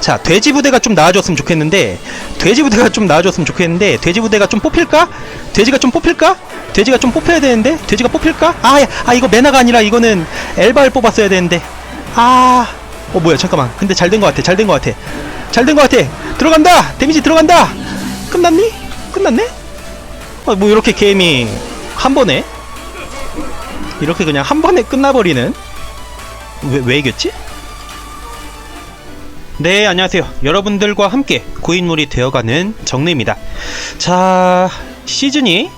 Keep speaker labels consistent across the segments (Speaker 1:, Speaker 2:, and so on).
Speaker 1: 자 돼지 부대가 좀 나아졌으면 좋겠는데 돼지 부대가 좀 나아졌으면 좋겠는데 돼지 부대가 좀 뽑힐까? 돼지가 좀 뽑힐까? 돼지가 좀 뽑혀야 되는데 돼지가 뽑힐까? 아, 야, 아 이거 메나가 아니라 이거는 엘바를 뽑았어야 되는데 아, 어 뭐야 잠깐만 근데 잘 된 것 같아 잘 된 것 같아 잘 된 것 같아 들어간다 데미지 들어간다 끝났니? 끝났네? 어, 뭐 이렇게 게임이 한 번에 이렇게 그냥 한 번에 끝나버리는 왜, 왜 이겼지? 네, 안녕하세요. 여러분들과 함께 고인물이 되어가는 정례입니다. 자, 시즌이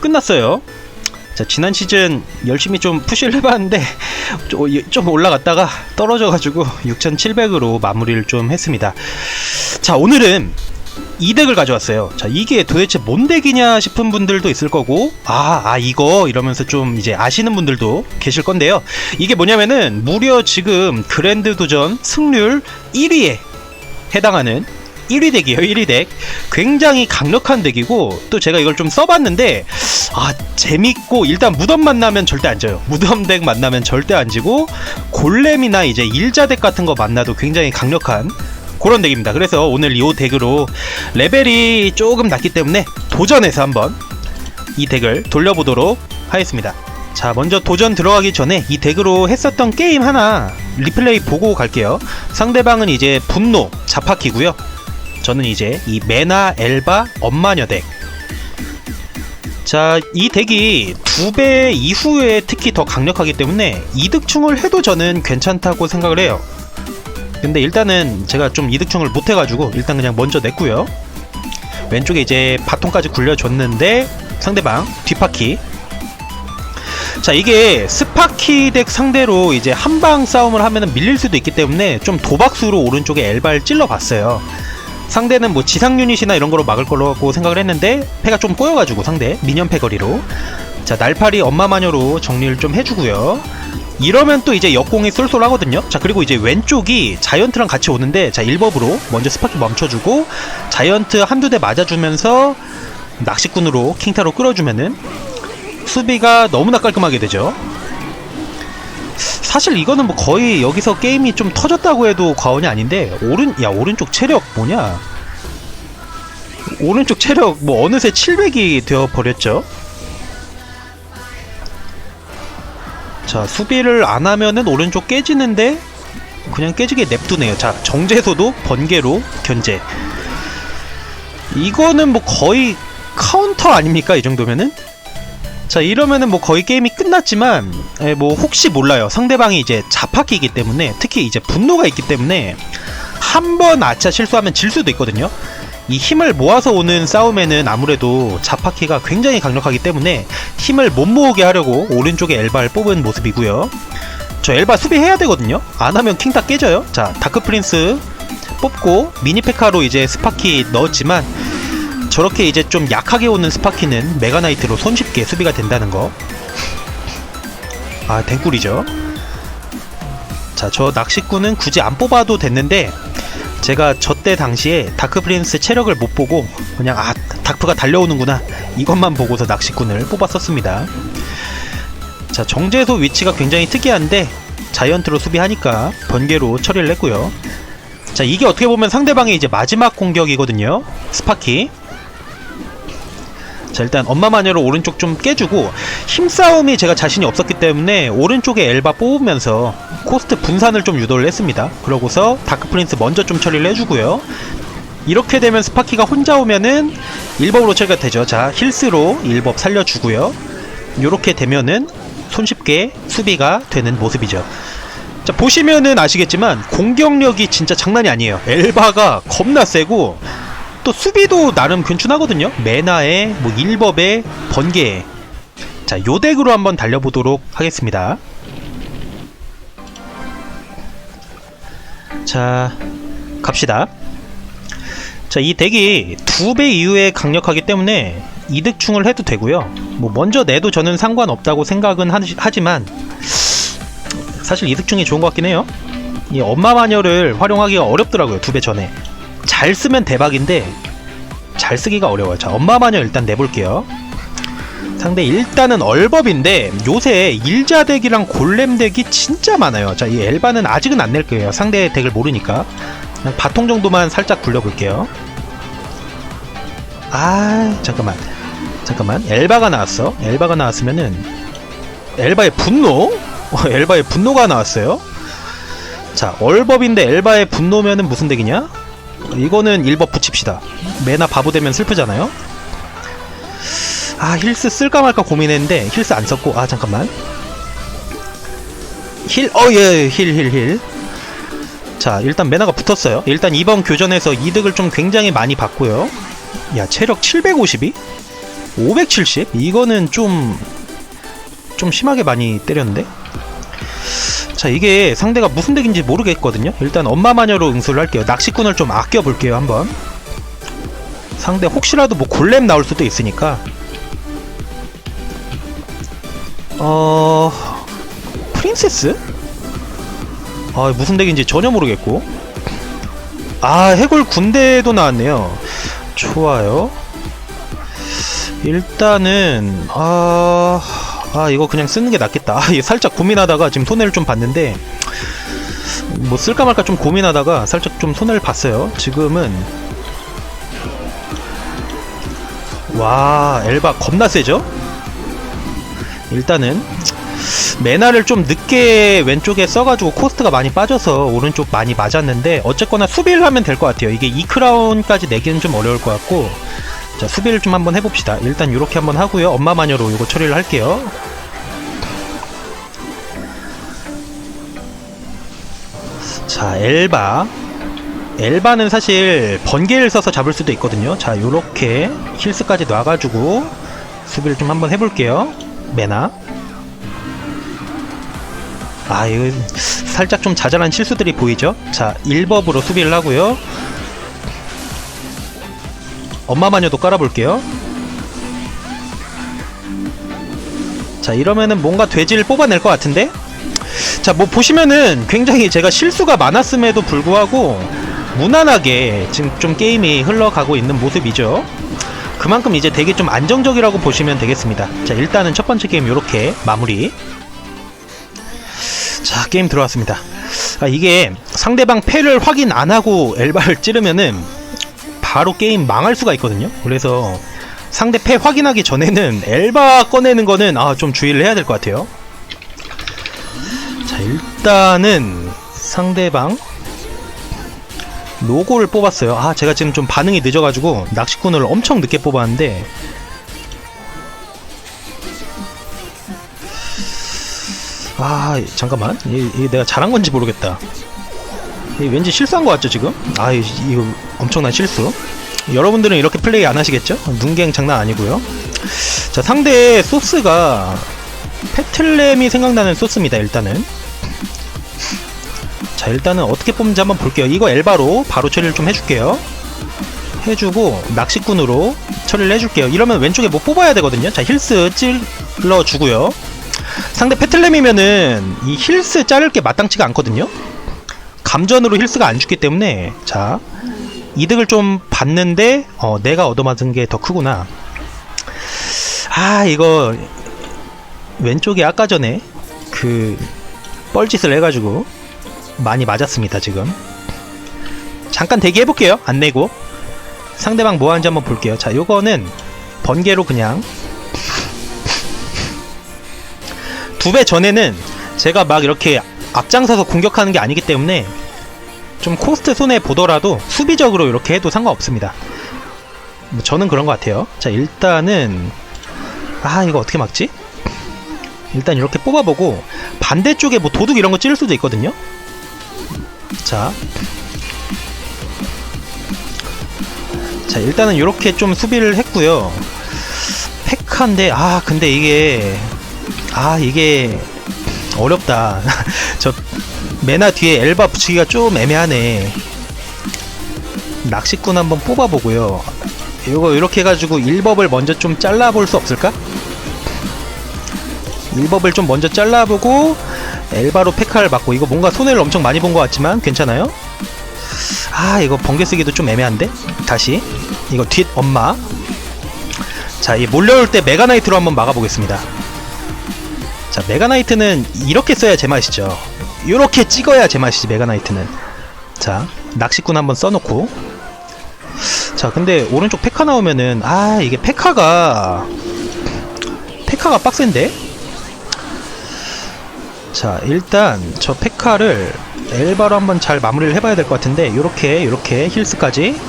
Speaker 1: 끝났어요. 자, 지난 시즌 열심히 좀 푸시를 해봤는데, 좀- 좀 올라갔다가 떨어져가지고 6,700으로 마무리를 좀 했습니다. 자, 오늘은 이 덱을 가져왔어요. 자, 이게 도대체 뭔 덱이냐 싶은 분들도 있을 거고, 아, 아, 이거 이러면서 좀 이제 아시는 분들도 계실 건데요. 이게 뭐냐면은 무려 지금 그랜드 도전 승률 1위에 해당하는 1위 덱이에요, 1위 덱. 굉장히 강력한 덱이고, 또 제가 이걸 좀 써봤는데, 아, 재밌고, 일단 무덤 만나면 절대 안 져요. 무덤 덱 만나면 절대 안 지고, 골렘이나 이제 일자 덱 같은 거 만나도 굉장히 강력한 그런 덱입니다. 그래서 오늘 이 덱으로 레벨이 조금 낮기 때문에 도전해서 한번 이 덱을 돌려보도록 하겠습니다. 자, 먼저 도전 들어가기 전에 이 덱으로 했었던 게임 하나 리플레이 보고 갈게요. 상대방은 이제 분노, 자파키고요. 저는 이제 이 메나, 엘바, 엄마녀 덱. 자, 이 덱이 두 배 이후에 특히 더 강력하기 때문에 이득충을 해도 저는 괜찮다고 생각을 해요. 근데 일단은 제가 좀 이득충을 못 해가지고 일단 그냥 먼저 냈고요. 왼쪽에 이제 바통까지 굴려줬는데 상대방 뒷바퀴. 자 이게 스파키 덱 상대로 이제 한방 싸움을 하면은 밀릴 수도 있기 때문에 좀 도박수로 오른쪽에 엘바를 찔러봤어요. 상대는 뭐 지상 유닛이나 이런 거로 막을 거라고 생각을 했는데 패가 좀 꼬여가지고 상대 미니언 패거리로 자 날파리 엄마 마녀로 정리를 좀 해주고요. 이러면 또 이제 역공이 쏠쏠하거든요. 자 그리고 이제 왼쪽이 자이언트랑 같이 오는데 자 1법으로 먼저 스파키 멈춰주고 자이언트 한두 대 맞아주면서 낚시꾼으로 킹타로 끌어주면은 수비가 너무나 깔끔하게 되죠. 사실 이거는 뭐 거의 여기서 게임이 좀 터졌다고 해도 과언이 아닌데 오른 야 오른쪽 체력 뭐냐? 오른쪽 체력 뭐 어느새 700이 되어 버렸죠. 자 수비를 안 하면은 오른쪽 깨지는데 그냥 깨지게 냅두네요. 자 정제소도 번개로 견제. 이거는 뭐 거의 카운터 아닙니까 이 정도면은? 자 이러면은 뭐 거의 게임이 끝났지만 에, 뭐 혹시 몰라요 상대방이 이제 자파기이기 때문에 특히 이제 분노가 있기 때문에 한 번 아차 실수하면 질 수도 있거든요 이 힘을 모아서 오는 싸움에는 아무래도 자파키가 굉장히 강력하기 때문에 힘을 못 모으게 하려고 오른쪽에 엘바를 뽑은 모습이고요 저 엘바 수비해야 되거든요 안 하면 킹 다 깨져요 자 다크 프린스 뽑고 미니페카로 이제 스파키 넣었지만 저렇게 이제 좀 약하게 오는 스파키는 메가나이트로 손쉽게 수비가 된다는 거. 아, 댕꿀이죠. 자, 저 낚시꾼은 굳이 안 뽑아도 됐는데, 제가 저 때 당시에 다크 프린스 체력을 못 보고, 그냥, 아, 다크가 달려오는구나. 이것만 보고서 낚시꾼을 뽑았었습니다. 자, 정제소 위치가 굉장히 특이한데, 자이언트로 수비하니까 번개로 처리를 했고요. 자, 이게 어떻게 보면 상대방의 이제 마지막 공격이거든요. 스파키. 자 일단 엄마 마녀로 오른쪽 좀 깨주고 힘싸움이 제가 자신이 없었기 때문에 오른쪽에 엘바 뽑으면서 코스트 분산을 좀 유도를 했습니다. 그러고서 다크 프린스 먼저 좀 처리를 해주고요. 이렇게 되면 스파키가 혼자 오면은 1법으로 처리가 되죠. 자 힐스로 1법 살려주고요. 이렇게 되면은 손쉽게 수비가 되는 모습이죠. 자 보시면은 아시겠지만 공격력이 진짜 장난이 아니에요. 엘바가 겁나 세고 또 수비도 나름 괜찮하거든요. 메나에 뭐 1법에 번개에 자, 요 덱으로 한번 달려보도록 하겠습니다. 자, 갑시다. 자, 이 덱이 두 배 이후에 강력하기 때문에 이득충을 해도 되고요. 뭐 먼저 내도 저는 상관없다고 생각은 하, 하지만 사실 이득충이 좋은 것 같긴 해요. 이 엄마 마녀를 활용하기가 어렵더라고요. 두 배 전에. 잘 쓰면 대박인데 잘 쓰기가 어려워요. 자, 엄마 마녀 일단 내볼게요. 상대 일단은 얼법인데 요새 일자 덱이랑 골렘 덱이 진짜 많아요. 자, 이 엘바는 아직은 안 낼 거예요. 상대 덱을 모르니까. 그냥 바통 정도만 살짝 굴려볼게요. 아, 잠깐만. 잠깐만. 엘바가 나왔어. 엘바가 나왔으면은 엘바의 분노? 어, 엘바의 분노가 나왔어요. 자, 얼법인데 엘바의 분노면은 무슨 덱이냐? 이거는 1법 붙입시다. 메나 바보 되면 슬프잖아요. 아 힐스 쓸까 말까 고민했는데 힐스 안 썼고 아 잠깐만. 힐 어 예 힐 힐 힐. 자 일단 메나가 붙었어요. 일단 이번 교전에서 이득을 좀 굉장히 많이 봤고요. 야 체력 752 570 이거는 좀좀 심하게 많이 때렸는데 자 이게 상대가 무슨 덱인지 모르겠거든요. 일단 엄마 마녀로 응수를 할게요. 낚시꾼을 좀 아껴 볼게요 한번. 상대 혹시라도 뭐 골렘 나올 수도 있으니까. 어 프린세스? 아 무슨 덱인지 전혀 모르겠고. 아 해골 군대도 나왔네요. 좋아요. 일단은 아, 아 이거 그냥 쓰는 게 낫겠다. 아, 살짝 고민하다가 지금 손해를 좀 봤는데 뭐 쓸까 말까 좀 고민하다가 살짝 좀 손해를 봤어요. 지금은. 와 엘바 겁나 세죠? 일단은 메나를 좀 늦게 왼쪽에 써가지고 코스트가 많이 빠져서 오른쪽 많이 맞았는데 어쨌거나 수비를 하면 될 것 같아요. 이게 2크라운까지 내기는 좀 어려울 것 같고 자 수비를 좀 한번 해봅시다. 일단 이렇게 한번 하고요. 엄마 마녀로 이거 처리를 할게요. 자 엘바. 엘바는 사실 번개를 써서 잡을 수도 있거든요. 자 요렇게 힐스까지 놔가지고 수비를 좀 한번 해볼게요. 메나. 아 이거 살짝 좀 자잘한 실수들이 보이죠? 자 1법으로 수비를 하고요 엄마 마녀도 깔아볼게요. 자 이러면은 뭔가 돼지를 뽑아낼 것 같은데? 자 뭐 보시면은 굉장히 제가 실수가 많았음에도 불구하고 무난하게 지금 좀 게임이 흘러가고 있는 모습이죠. 그만큼 이제 되게 좀 안정적이라고 보시면 되겠습니다. 자 일단은 첫 번째 게임 요렇게 마무리. 자 게임 들어왔습니다. 아 이게 상대방 패를 확인 안하고 엘바를 찌르면은 바로 게임 망할 수가 있거든요. 그래서 상대 패 확인하기 전에는 엘바 꺼내는 거는 아 좀 주의를 해야 될 것 같아요. 자 일단은 상대방 로고를 뽑았어요. 아 제가 지금 좀 반응이 늦어가지고 낚시꾼을 엄청 늦게 뽑았는데. 아 잠깐만. 이, 이 내가 잘한 건지 모르겠다. 이 왠지 실수한 것 같죠 지금? 아 이- 이거 엄청난 실수. 여러분들은 이렇게 플레이 안 하시겠죠? 눈갱 장난 아니고요. 자 상대 소스가 페틀렘이 생각나는 소스입니다 일단은. 자 일단은 어떻게 뽑는지 한번 볼게요. 이거 엘바로 바로 처리를 좀 해줄게요. 해주고 낚시꾼으로 처리를 해줄게요. 이러면 왼쪽에 뭐 뽑아야 되거든요. 자 힐스 찔러주고요. 상대 페틀렘이면은 이 힐스 자를 게 마땅치가 않거든요 감전으로 힐스가 안 죽기 때문에 자 이득을 좀 받는데 어 내가 얻어맞은 게 더 크구나. 아 이거 왼쪽에 아까 전에 그 뻘짓을 해가지고 많이 맞았습니다 지금. 잠깐 대기해볼게요. 안 내고. 상대방 뭐 하는지 한번 볼게요. 자 요거는 번개로 그냥. 두 배 전에는 제가 막 이렇게 앞장서서 공격하는 게 아니기 때문에 좀 코스트 손해 보더라도 수비적으로 이렇게 해도 상관없습니다 뭐 저는 그런 것 같아요 자 일단은 아 이거 어떻게 막지? 일단 이렇게 뽑아보고 반대쪽에 뭐 도둑 이런 거 찌를 수도 있거든요 자. 자, 일단은 이렇게 좀 수비를 했고요. 팩한데 아, 근데 이게 아, 이게 어렵다. 저 메나 뒤에 엘바 붙이기가 좀 애매하네. 낚시꾼 한번 뽑아보고요. 이거 이렇게 해가지고 1법을 먼저 좀 잘라볼 수 없을까? 1법을 좀 먼저 잘라보고 엘바로 페카를 맞고 이거 뭔가 손해를 엄청 많이 본 것 같지만 괜찮아요? 아 이거 번개 쓰기도 좀 애매한데? 다시 이거 뒷 엄마 자, 이 몰려올 때 메가나이트로 한번 막아보겠습니다. 자, 메가나이트는 이렇게 써야 제맛이죠. 이렇게 찍어야 제맛이지, 메가나이트는. 자, 낚시꾼 한번 써놓고. 자, 근데 오른쪽 페카 나오면은, 아, 이게 페카가, 페카가 빡센데? 자, 일단 저 페카를 엘바로 한번 잘 마무리를 해봐야 될 것 같은데, 요렇게 힐스까지.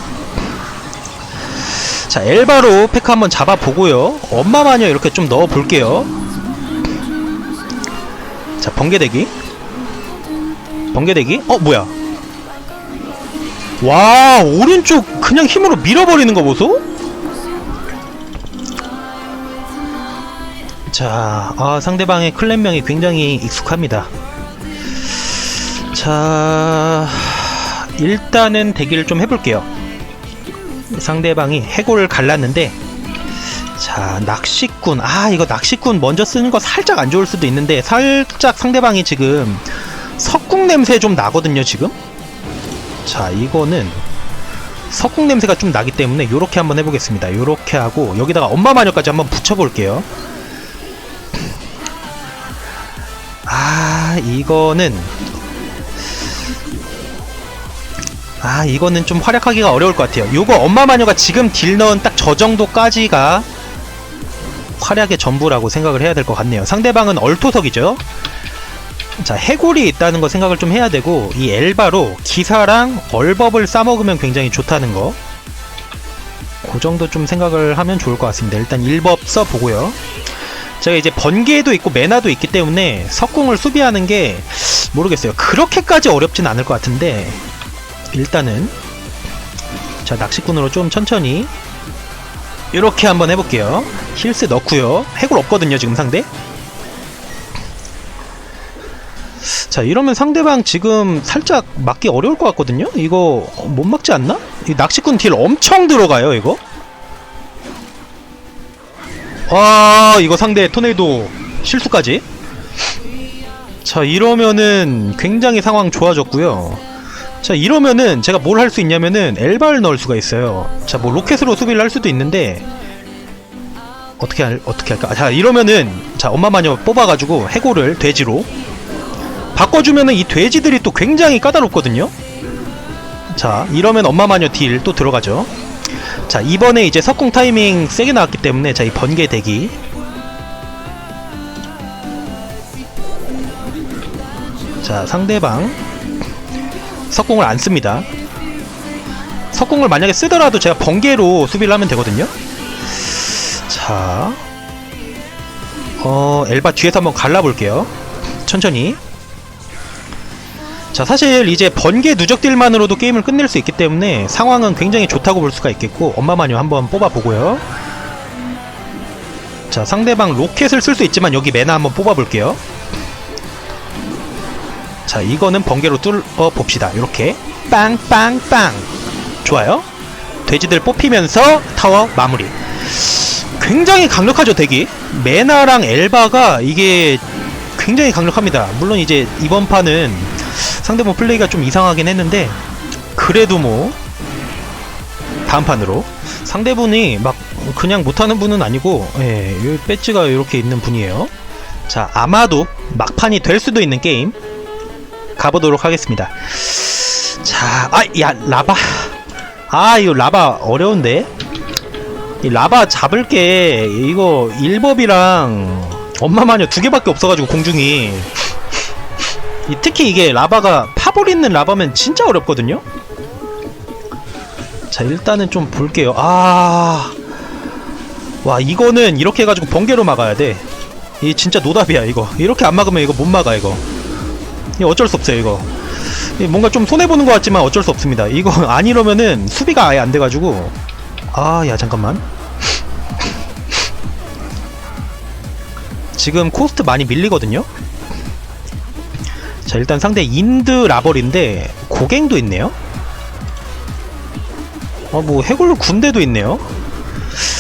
Speaker 1: 자, 엘바로 페카 한번 잡아보고요. 엄마 마녀 이렇게 좀 넣어볼게요. 자, 번개대기. 번개대기. 어, 뭐야? 와, 오른쪽 그냥 힘으로 밀어버리는 거 보소? 자, 아, 상대방의 클랜명이 굉장히 익숙합니다. 자, 일단은 대기를 좀 해볼게요. 상대방이 해골을 갈랐는데, 자, 낚시꾼. 아, 이거 낚시꾼 먼저 쓰는 거 살짝 안 좋을 수도 있는데, 살짝 상대방이 지금 석궁 냄새 좀 나거든요, 지금? 자, 이거는 석궁 냄새가 좀 나기 때문에 요렇게 한번 해보겠습니다. 요렇게 하고, 여기다가 엄마 마녀까지 한번 붙여볼게요. 아, 이거는 아, 이거는 좀 활약하기가 어려울 것 같아요. 요거 엄마 마녀가 지금 딜 넣은 딱 저 정도까지가 활약의 전부라고 생각을 해야 될 것 같네요. 상대방은 얼토석이죠. 자, 해골이 있다는 거 생각을 좀 해야 되고 이 엘바로 기사랑 얼법을 싸먹으면 굉장히 좋다는 거. 그 정도 좀 생각을 하면 좋을 것 같습니다. 일단 1법 써보고요. 제가 이제 번개도 있고 메나도 있기 때문에 석궁을 수비하는 게 모르겠어요. 그렇게까지 어렵진 않을 것 같은데 일단은 자 낚시꾼으로 좀 천천히 이렇게 한번 해볼게요. 힐스 넣고요. 해골 없거든요 지금 상대. 자 이러면 상대방 지금 살짝 막기 어려울 것 같거든요. 이거 못 막지 않나? 이 낚시꾼 딜 엄청 들어가요 이거. 와 이거 상대 토네이도 실수까지 자 이러면은 굉장히 상황 좋아졌고요 자 이러면은 제가 뭘 할 수 있냐면은 엘바를 넣을 수가 있어요. 자 뭐 로켓으로 수비를 할 수도 있는데 어떻게 할 어떻게 할까? 자 이러면은 자 엄마 마녀 뽑아가지고 해골을 돼지로 바꿔주면은 이 돼지들이 또 굉장히 까다롭거든요. 자 이러면 엄마 마녀 딜 또 들어가죠. 자 이번에 이제 석궁 타이밍 세게 나왔기 때문에 자 이 번개 대기. 자 상대방 석궁을 안 씁니다. 석궁을 만약에 쓰더라도 제가 번개로 수비를 하면 되거든요. 자 어, 엘바 뒤에서 한번 갈라볼게요. 천천히. 자 사실 이제 번개 누적딜만으로도 게임을 끝낼 수 있기 때문에 상황은 굉장히 좋다고 볼 수가 있겠고 엄마 마녀 한번 뽑아보고요. 자 상대방 로켓을 쓸 수 있지만 여기 메나 한번 뽑아볼게요 자 이거는 번개로 뚫어 봅시다. 이렇게 빵빵빵. 좋아요. 돼지들 뽑히면서 타워 마무리. 굉장히 강력하죠 덱이 메나랑 엘바가 이게 굉장히 강력합니다. 물론 이제 이번 판은 상대방 플레이가 좀 이상하긴 했는데 그래도 뭐 다음 판으로 상대분이 막 그냥 못하는 분은 아니고 예, 이 배지가 이렇게 있는 분이에요. 자 아마도 막판이 될 수도 있는 게임 가보도록 하겠습니다 자 아 야 라바 아 이거 라바 어려운데 이 라바 잡을 게 이거 1법이랑 엄마 마녀 두 개밖에 없어가지고 공중이 이 특히 이게 라바가 파볼 있는 라바면 진짜 어렵거든요. 자 일단은 좀 볼게요. 아, 와 이거는 이렇게 해가지고 번개로 막아야 돼. 이 진짜 노답이야 이거. 이렇게 안 막으면 이거 못 막아 이거. 이 어쩔 수 없어요 이거. 이 뭔가 좀 손해 보는 것 같지만 어쩔 수 없습니다. 이거 안 이러면은 수비가 아예 안 돼가지고. 아, 야 잠깐만. 지금 코스트 많이 밀리거든요. 자 일단 상대 인드 라벌인데 고갱도 있네요 어뭐 해골 군대도 있네요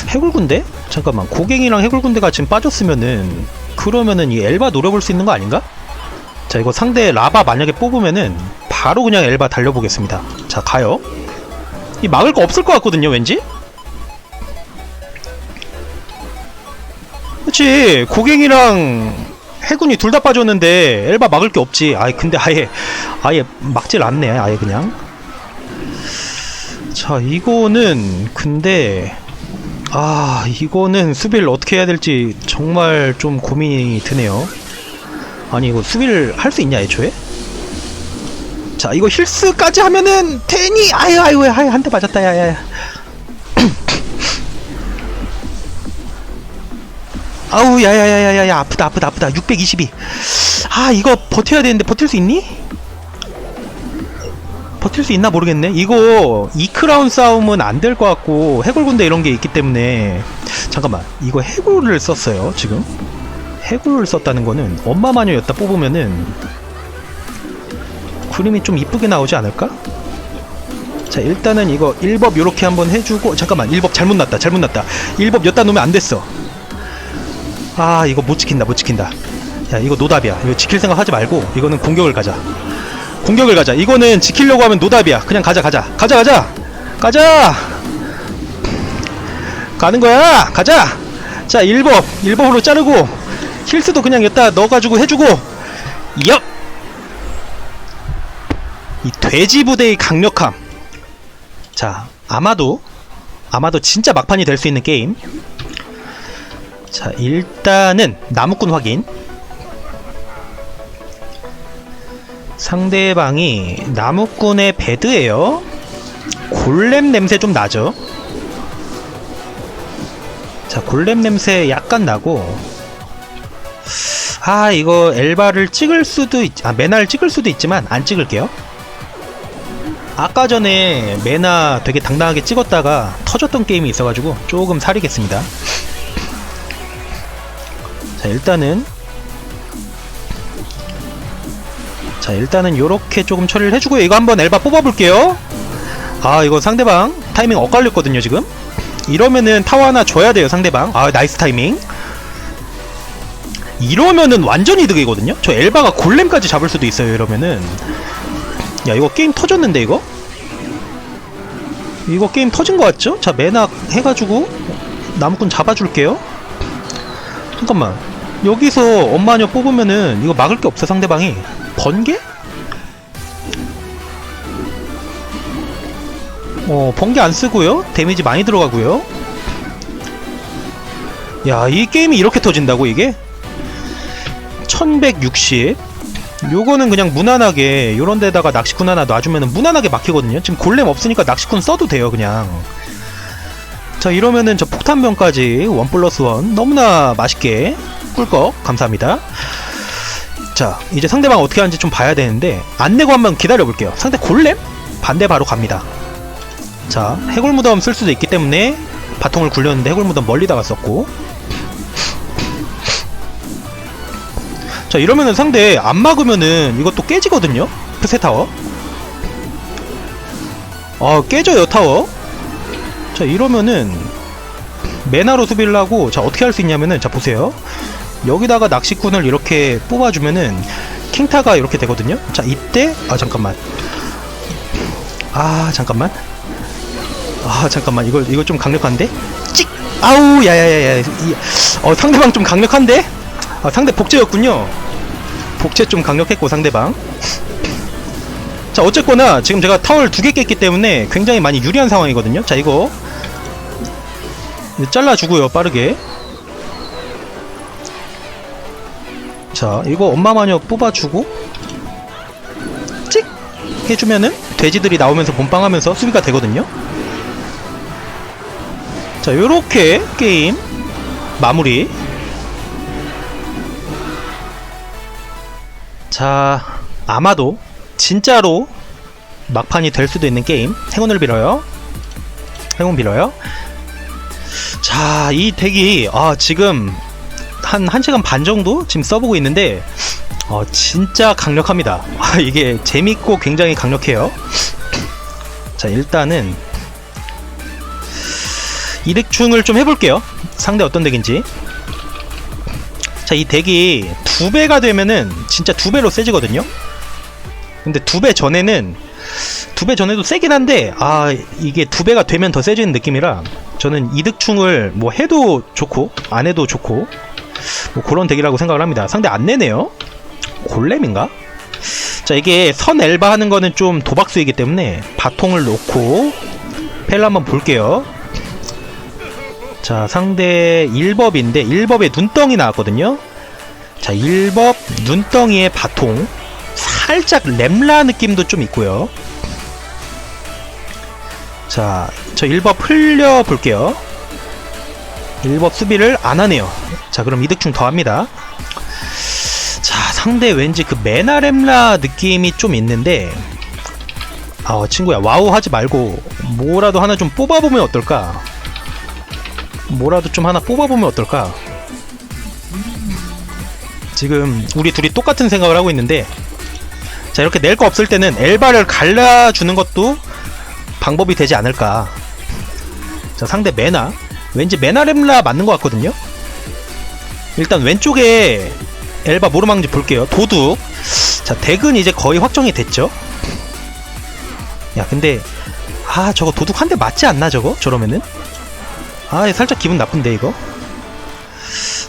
Speaker 1: 해골 군대? 잠깐만 고갱이랑 해골 군대가 지금 빠졌으면은 그러면은 이 엘바 노려볼 수 있는 거 아닌가? 자 이거 상대 라바 만약에 뽑으면은 바로 그냥 엘바 달려보겠습니다. 자 가요. 이 막을 거 없을 것 같거든요 왠지? 그렇지 고갱이랑 해군이 둘 다 빠졌는데 엘바 막을 게 없지. 아이 근데 아예 아예 막질 않네 아예 그냥. 자 이거는 근데 아 이거는 수비를 어떻게 해야 될지 정말 좀 고민이 드네요 아니 이거 수비를 할 수 있냐 애초에 자 이거 힐스까지 하면은 테니 아유 아유 아유 한 대 맞았다 야야야 아우 야야야야야 아프다 아프다 아프다 622. 아 이거 버텨야 되는데 버틸 수 있니? 버틸 수 있나 모르겠네. 이거 이크라운 싸움은 안 될 것 같고 해골 군대 이런 게 있기 때문에 잠깐만 이거 해골을 썼어요 지금 해골을 썼다는 거는 엄마 마녀였다 뽑으면은 그림이 좀 이쁘게 나오지 않을까? 자 일단은 이거 1법 요렇게 한번 해주고 잠깐만 1법 잘못 났다 잘못 났다. 1법 여따 놓으면 안 됐어. 아 이거 못 지킨다 못 지킨다. 야 이거 노답이야. 이거 지킬 생각 하지 말고 이거는 공격을 가자. 공격을 가자. 이거는 지키려고 하면 노답이야. 그냥 가자 가자. 가자 가자. 가자! 가는 거야. 가자! 자 1법. 1법으로 자르고 힐스도 그냥 여기다 넣어가지고 해주고 얍! 이 돼지 부대의 강력함. 자 아마도 아마도 진짜 막판이 될 수 있는 게임. 자 일단은 나무꾼 확인. 상대방이 나무꾼의 배드예요. 골렘 냄새 좀 나죠? 자 골렘 냄새 약간 나고 아 이거 엘바를 찍을 수도 있, 아 메나를 찍을 수도 있지만 안 찍을게요. 아까 전에 메나 되게 당당하게 찍었다가 터졌던 게임이 있어가지고 조금 사리겠습니다. 자 일단은. 자 일단은 요렇게 조금 처리를 해주고요. 이거 한번 엘바 뽑아볼게요. 아 이거 상대방 타이밍 엇갈렸거든요 지금. 이러면은 타워 하나 줘야 돼요 상대방. 아 나이스 타이밍 이러면은 완전 이득이거든요? 저 엘바가 골렘까지 잡을 수도 있어요 이러면은. 야 이거 게임 터졌는데 이거? 이거 게임 터진 거 같죠? 자 매낙 해가지고 나무꾼 잡아줄게요. 잠깐만. 여기서 엄마녀 뽑으면은 이거 막을 게 없어 상대방이. 번개? 어 번개 안 쓰고요. 데미지 많이 들어가고요. 야 이 게임이 이렇게 터진다고 이게 1160 요거는 그냥 무난하게 요런 데다가 낚시꾼 하나 놔주면은 무난하게 막히거든요. 지금 골렘 없으니까 낚시꾼 써도 돼요 그냥. 자 이러면은 저 폭탄병까지 원 플러스 원. 너무나 맛있게 꿀꺽. 감사합니다. 자 이제 상대방 어떻게 하는지 좀 봐야 되는데 안 내고 한번 기다려 볼게요. 상대 골렘? 반대 바로 갑니다. 자 해골 무덤 쓸 수도 있기 때문에 바통을 굴렸는데 해골 무덤 멀리다가 썼고 자 이러면은 상대 안 막으면은 이것도 깨지거든요? 프세타워? 아 깨져요 타워. 자 이러면은 메나로 수비를 하고 자 어떻게 할 수 있냐면은 자 보세요. 여기다가 낚시꾼을 이렇게 뽑아주면은 킹타가 이렇게 되거든요? 자 이때 아 잠깐만. 아 잠깐만. 아 잠깐만. 이거 이거 좀 강력한데? 찍! 아우 야야야야. 이- 어 상대방 좀 강력한데 아 상대 복제였군요. 복제 좀 강력했고 상대방. 자 어쨌거나 지금 제가 타월 두 개 깼기 때문에 굉장히 많이 유리한 상황이거든요. 자 이거. 잘라주고요 빠르게. 자 이거 엄마 마녀 뽑아주고. 찍! 해주면은 돼지들이 나오면서 본빵하면서 수비가 되거든요. 자 요렇게 게임 마무리 자 아마도 진짜로 막판이 될 수도 있는 게임. 행운을 빌어요. 행운 빌어요. 자 이 덱이 아 지금 한 1시간 반 정도 지금 써보고 있는데 어 진짜 강력합니다. 아, 이게 재밌고 굉장히 강력해요. 자 일단은 이덱충을 좀 해볼게요. 상대 어떤 덱인지 자 이 덱이 두 배가 되면은 진짜 두 배로 세지거든요 근데 두 배 전에는 두 배 전에도 세긴 한데 아 이게 두 배가 되면 더 세지는 느낌이라 저는 이득충을 뭐 해도 좋고 안 해도 좋고 뭐 그런 덱이라고 생각을 합니다. 상대 안 내네요. 골렘인가? 자 이게 선 엘바 하는 거는 좀 도박수이기 때문에 바통을 놓고 펠 한번 볼게요. 자 상대 1법인데 1법에 눈덩이 나왔거든요. 자 1법 눈덩이에 바통 살짝 램라 느낌도 좀 있고요. 자, 저 1법 흘려 볼게요. 1법 수비를 안 하네요. 자, 그럼 이득충 더 합니다. 자, 상대 왠지 그 메나렘라 느낌이 좀 있는데, 아, 친구야, 와우 하지 말고, 뭐라도 하나 좀 뽑아보면 어떨까? 뭐라도 좀 하나 뽑아보면 어떨까? 지금 우리 둘이 똑같은 생각을 하고 있는데, 자, 이렇게 낼 거 없을 때는 엘바를 갈라주는 것도 방법이 되지 않을까. 자, 상대 메나. 왠지 메나렘라 맞는 것 같거든요? 일단 왼쪽에 엘바 모르망지 볼게요. 도둑. 자, 덱은 이제 거의 확정이 됐죠? 야, 근데, 아, 저거 도둑 한 대 맞지 않나, 저거? 저러면은? 아, 살짝 기분 나쁜데, 이거?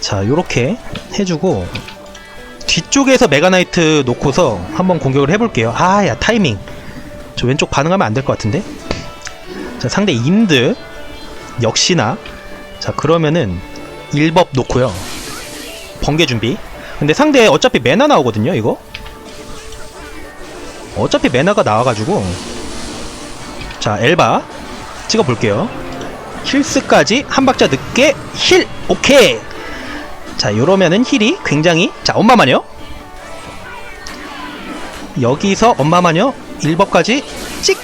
Speaker 1: 자, 요렇게 해주고, 뒤쪽에서 메가나이트 놓고서 한번 공격을 해볼게요. 아, 야, 타이밍. 저 왼쪽 반응하면 안 될 것 같은데? 자, 상대 인드. 역시나. 자, 그러면은 1법 놓고요. 번개 준비. 근데 상대 어차피 메나 나오거든요, 이거? 어차피 메나가 나와가지고. 자, 엘바. 찍어볼게요. 힐스까지 한 박자 늦게 힐! 오케이! 자, 요러면은 힐이 굉장히. 자, 엄마 마녀. 여기서 엄마 마녀 1법까지 찍!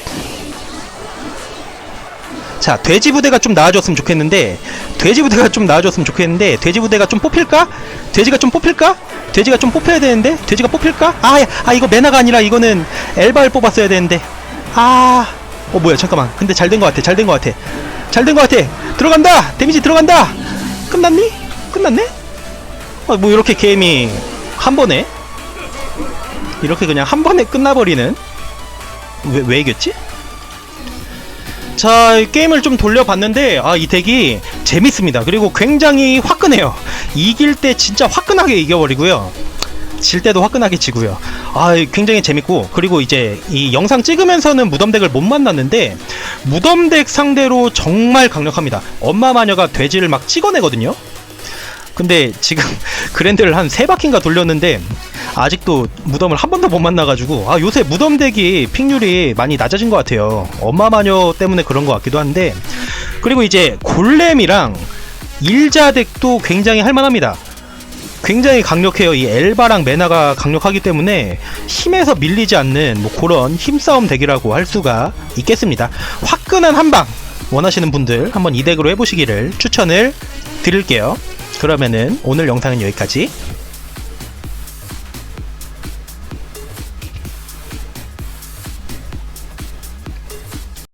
Speaker 1: 자, 돼지 부대가 좀 나아졌으면 좋겠는데, 돼지 부대가 좀 나아졌으면 좋겠는데, 돼지 부대가 좀 뽑힐까? 돼지가 좀 뽑힐까? 돼지가 좀 뽑혀야 되는데, 돼지가 뽑힐까? 아, 야, 아, 이거 메나가 아니라 이거는 엘바를 뽑았어야 되는데, 아, 어, 뭐야, 잠깐만. 근데 잘 된 것 같아, 잘 된 것 같아. 잘 된 것 같아. 들어간다! 데미지 들어간다! 끝났니? 끝났네? 어, 뭐, 이렇게 게임이 한 번에, 이렇게 그냥 한 번에 끝나버리는? 왜, 왜 이겼지? 자, 이 게임을 좀 돌려봤는데, 아, 이 덱이 재밌습니다. 그리고 굉장히 화끈해요. 이길 때 진짜 화끈하게 이겨버리고요. 질 때도 화끈하게 지고요. 아, 굉장히 재밌고, 그리고 이제 이 영상 찍으면서는 무덤덱을 못 만났는데, 무덤덱 상대로 정말 강력합니다. 엄마 마녀가 돼지를 막 찍어내거든요. 근데 지금 그랜드를 한 세 바퀴인가 돌렸는데 아직도 무덤을 한 번도 못 만나가지고 아 요새 무덤 덱이 픽률이 많이 낮아진 것 같아요 엄마 마녀 때문에 그런 것 같기도 한데 그리고 이제 골렘이랑 일자 덱도 굉장히 할만합니다 굉장히 강력해요. 이 엘바랑 메나가 강력하기 때문에 힘에서 밀리지 않는 뭐 그런 힘싸움 덱이라고 할 수가 있겠습니다. 화끈한 한방 원하시는 분들 한번 이 덱으로 해보시기를 추천을 드릴게요. 그러면은 오늘 영상은 여기까지